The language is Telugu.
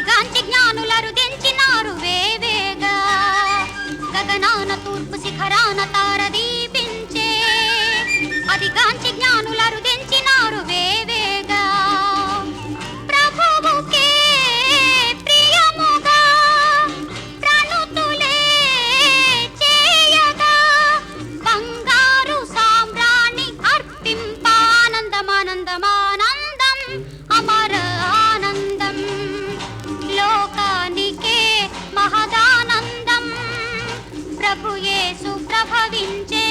காந்தி యేసు ప్రభవించే